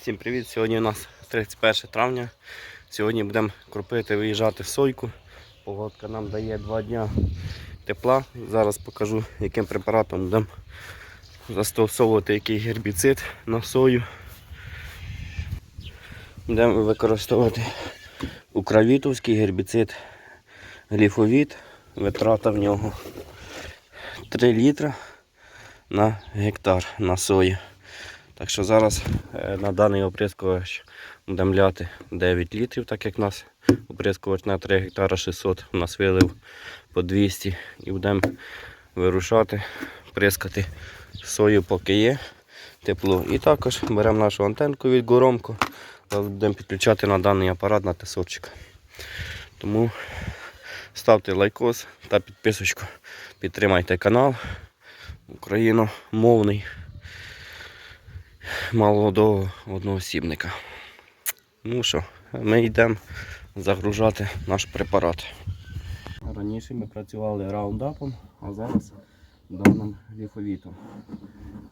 Всім привіт! Сьогодні у нас 31 травня. Сьогодні будемо кропити, виїжджати сойку. Погодка нам дає 2 дня тепла. Зараз покажу, яким препаратом будемо застосовувати який гербіцид на сою. Будемо використовувати укравітовський гербіцид гліфовіт. Витрата в нього 3 літра на гектар на сої. Так що зараз е, на даний оприскувач будемо ляти 9 літрів, так як у нас оприскувач на 3 гектара 600, у нас вилив по 200 і будемо вирушати, прискати сою, поки є тепло. І також беремо нашу антенку від Горомко, зараз будемо підключати на даний апарат на тесовчик. Тому ставте лайкос та підписочку, підтримайте канал. Україномовний молодого одноосібника. Ну що, ми йдемо загружати наш препарат. Раніше ми працювали раундапом, а зараз даним ліфовітом.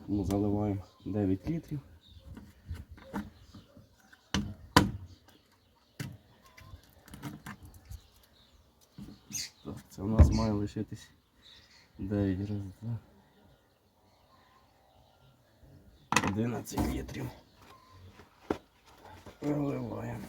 Тому заливаємо 9 літрів. Це у нас має лишитись 9 раз, 2. 11 літрів. Проливаємо.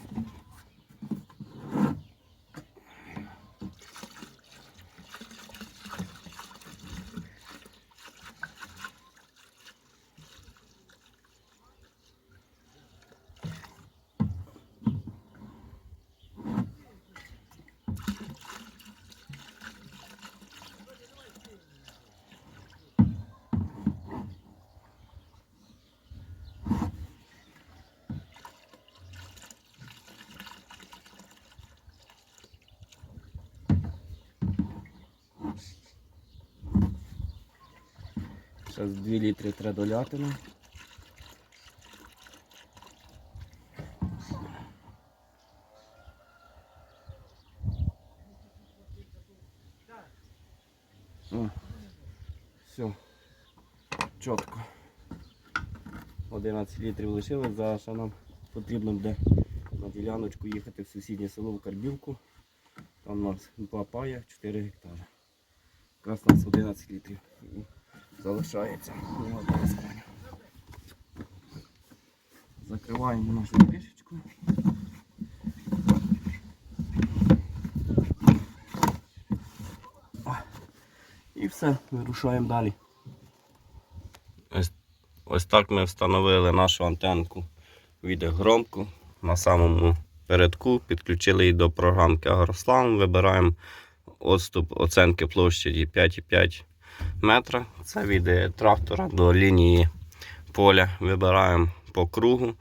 Зараз 2 літри треба доляти. О, все, чітко. 11 літрів лишилось, зараз нам потрібно буде на діляночку їхати в сусіднє село в Карбівку. Там у нас два пая, 4 гектари. Якраз у нас 11 літрів. Залишається на обов'язково. Закриваємо нашу кришечку. О, І все, вирушаємо далі. Ось, ось так ми встановили нашу антенку відеогромку на самому передку, підключили її до програмки Агрослав, вибираємо отступ оценки площаді 5,5 метра. Це від е, трактора до лінії поля. Вибираємо по кругу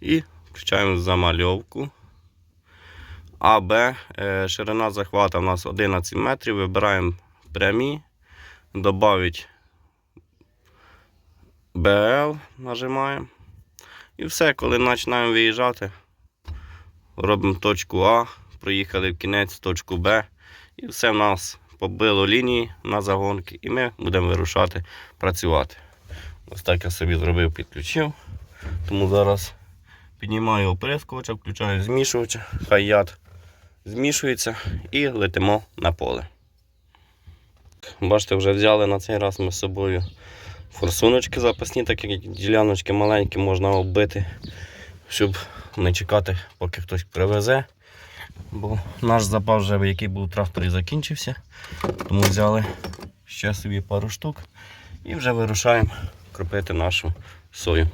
і включаємо замальовку. А, Б, е, ширина захвата у нас 11 метрів. Вибираємо прямі, додавить БЛ, нажимаємо. І все, коли починаємо виїжджати, робимо точку А, проїхали в кінець точку Б. І все в нас побило лінії на загонки, і ми будемо вирушати працювати. Ось так я собі зробив, підключив. Тому зараз піднімаю оприскувача, включаю змішувача, хай яд змішується і летимо на поле. Бачите, вже взяли на цей раз ми з собою форсуночки запасні, так як діляночки маленькі можна оббити, щоб не чекати, поки хтось привезе. Бо наш запас вже, який був в тракторі, закінчився. Тому взяли ще собі пару штук і вже вирушаємо кропити нашу сою.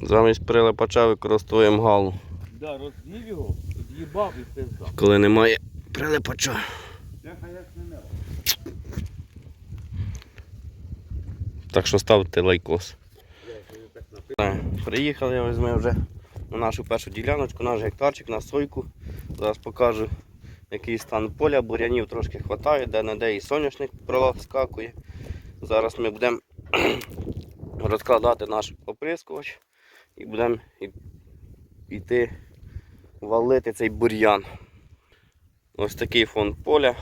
Замість прилипача використовуємо галу, Да, розвів його, з'їбав і пизда. коли немає прилипача. Так що ставте лайкос. Приїхали ось ми вже на нашу першу діляночку, наш гектарчик на сойку. Зараз покажу, який стан поля, бурянів трошки вистачає, де-не-де і соняшник проскакує. Зараз ми будемо розкладати наш оприскувач і будемо йти валити цей бур'ян. Ось такий фон поля.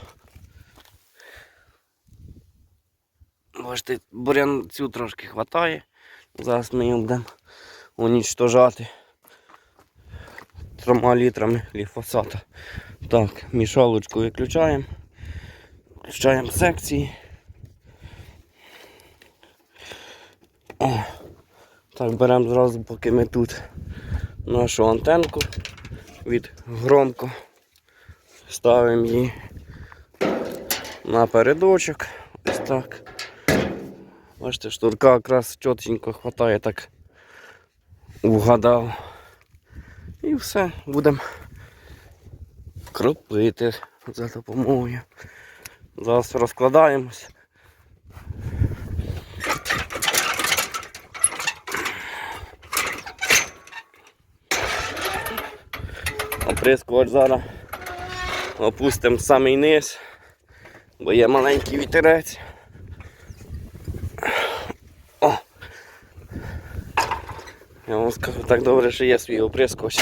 Бачите, бурянцю трошки вистачає. Зараз ми його будемо унічтожати трьома літрами ліфосата. Так, мішалочку виключаємо. Включаємо секції. О, так, беремо зразу, поки ми тут нашу антенку від громко. Ставимо її на передочок. Ось так. Бачите, шнурка якраз чотенько хватає, так вгадав. І все, будемо кропити за допомогою. Зараз розкладаємось. Оприскувач зараз опустимо самий низ, бо є маленький вітерець. Я вам скажу так добре, що є свій оприскувач.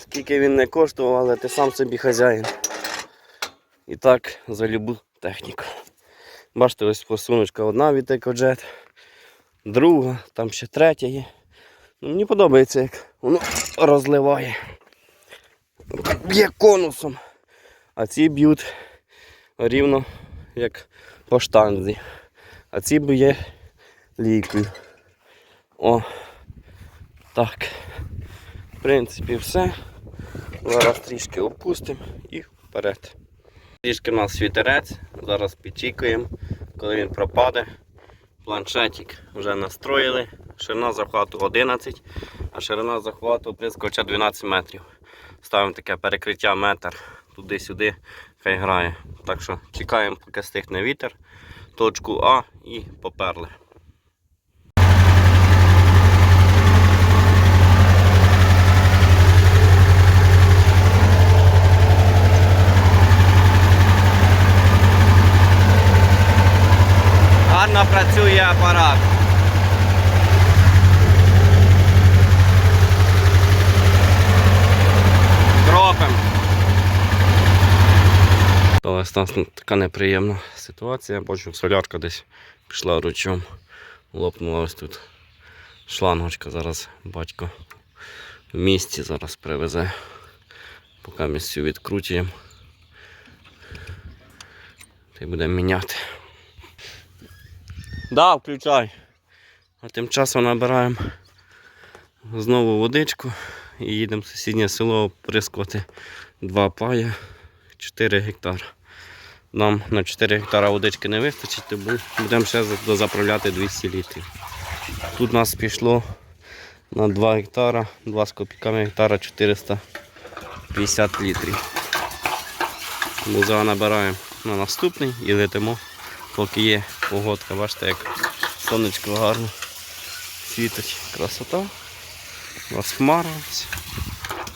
Скільки він не коштував, але ти сам собі хазяїн. І так за любу техніку. Бачите, ось посуночка одна від екоджет, друга, там ще третя є. Ну, мені подобається, як воно розливає. Б'є конусом. А ці б'ють рівно як по штанзі. А ці б'є лікою. О, так. В принципі, все. Зараз трішки опустимо і вперед. Трішки у нас вітерець, зараз підчікуємо, коли він пропаде. Планшетик вже настроїли. Ширина захвату 11, а ширина захвату прискоча 12 метрів. Ставимо таке перекриття метр туди-сюди, хай грає. Так що чекаємо, поки стихне вітер, точку А і поперли. Працює апарат. Кропим. Ось у нас така неприємна ситуація. Бачу, солярка десь пішла ручом. Лопнула ось тут шлангочка. Зараз батько в місті зараз привезе. Поки ми цю відкрутуємо. Та будемо міняти. Да, включай. А тим часом набираємо знову водичку і їдемо в сусіднє село оприскувати два пая 4 гектара. Нам на 4 гектара водички не вистачить, тому будемо ще заправляти 200 літрів. Тут у нас пішло на 2 гектара, 2 з копійками гектара 450 літрів. Тому набираємо на наступний і летимо поки є погодка, бачите, як сонечко гарно світить. Красота. У вас хмара.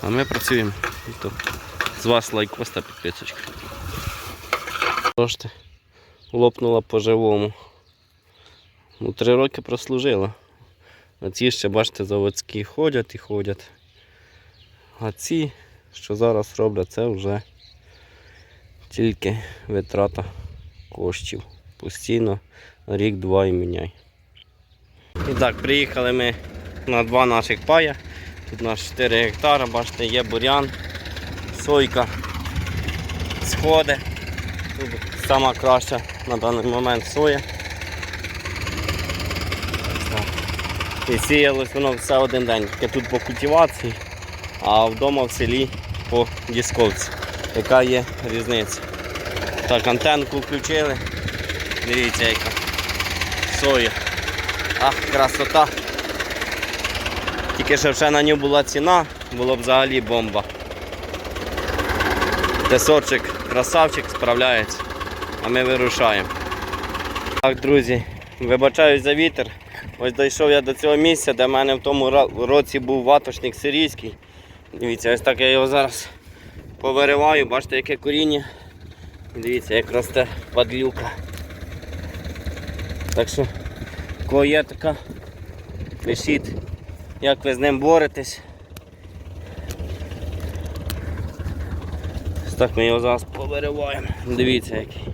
А ми працюємо. І з вас лайкос та підписочка. Бачите, лопнула по-живому. Ну, три роки прослужила. А ці ще, бачите, заводські ходять і ходять. А ці, що зараз роблять, це вже тільки витрата коштів. Постійно рік-два і міняй. І так, приїхали ми на два наших пая. Тут у нас 4 гектара, бачите, є бурян, сойка, сходи. Тут сама краща на даний момент соя. І сіялось воно все один день. Тільки тут по культивації, а вдома в селі по дісковці. Яка є різниця. Так, антенку включили. Дивіться яка. Соя. Ах, красота. Тільки що ще на нього була ціна, було б взагалі бомба. Тесорчик, красавчик, справляється. А ми вирушаємо. Так, друзі, вибачаюсь за вітер. Ось дійшов я до цього місця, де в мене в тому році був ватошник сирійський. Дивіться, ось так я його зараз повириваю, бачите, яке коріння. Дивіться, як росте падлюка. Так що, кого є така, пишіть, як ви з ним боретесь. Так ми його зараз повириваємо. Дивіться який.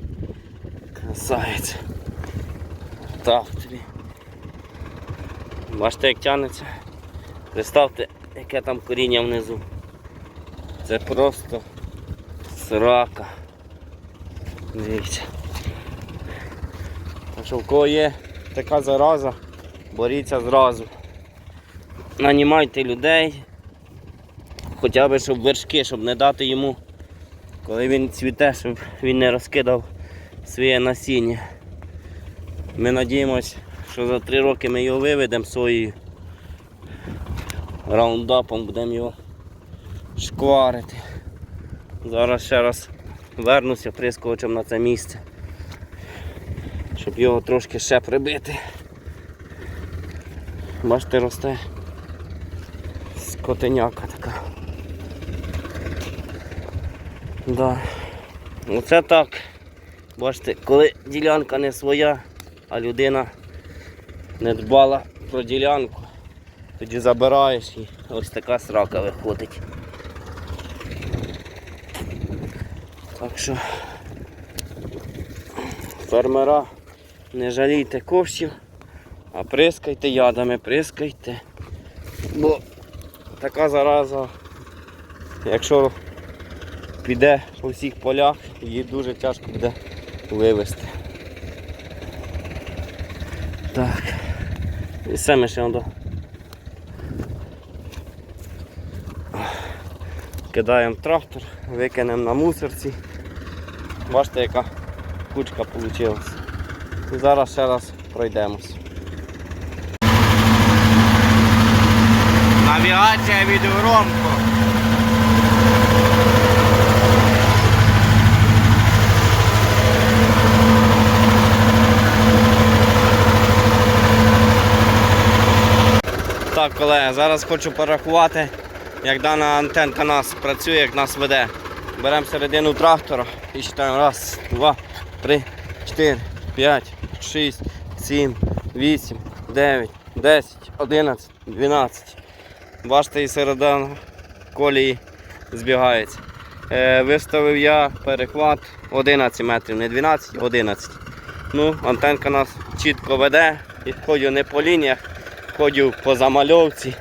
Красавець. Так тобі. Бачите, як тягнеться? Представте, яке там коріння внизу. Це просто срака. Дивіться. Що в кого є така зараза, боріться зразу. Нанімайте людей, хоча б щоб вершки, щоб не дати йому, коли він цвіте, щоб він не розкидав своє насіння. Ми надіємось, що за три роки ми його виведемо своєю раундапом, будемо його шкварити. Зараз ще раз вернуся прискочем на це місце, щоб його трошки ще прибити. Бачите, росте скотеняка така. Да. Оце так. Бачите, коли ділянка не своя, а людина не дбала про ділянку, тоді забираєш і ось така срака виходить. Так що фермера не жалійте коштів, а прискайте ядами, прискайте. Бо така зараза, якщо піде по всіх полях, її дуже тяжко буде вивезти. Так. І все ми ще до. Кидаємо трактор, викинемо на мусорці. Бачите, яка кучка вийшла. І зараз ще раз пройдемось. Навігація від Громко. Так, колеги, зараз хочу порахувати, як дана антенка нас працює, як нас веде. Беремо середину трактора і читаємо. Раз, два, три, чотири, п'ять, шість, сім, вісім, дев'ять, десять, одинадцять, дванадцять. Бачите, і середина колії збігається. Е, виставив я перехват 11 метрів, не 12, 11. Ну, антенка нас чітко веде, відходю не по лініях, ходжу по замальовці.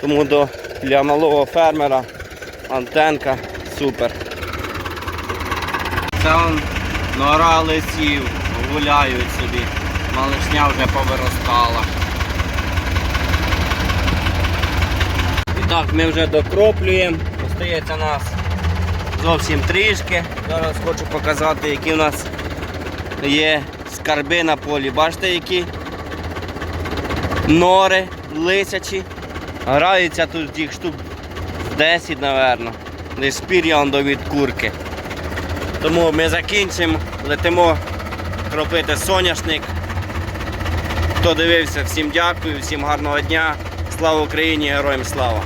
Тому до, для малого фермера антенка супер. Це он нора лисів, гуляють собі. Малишня вже повиростала. І так, ми вже докроплюємо. Остається нас зовсім трішки. Зараз хочу показати, які в нас є скарби на полі. Бачите, які нори лисячі. Граються тут їх штук 10, напевно. Десь пір'я до від курки. Тому ми закінчимо, летимо кропити соняшник. Хто дивився, всім дякую, всім гарного дня. Слава Україні, героям слава!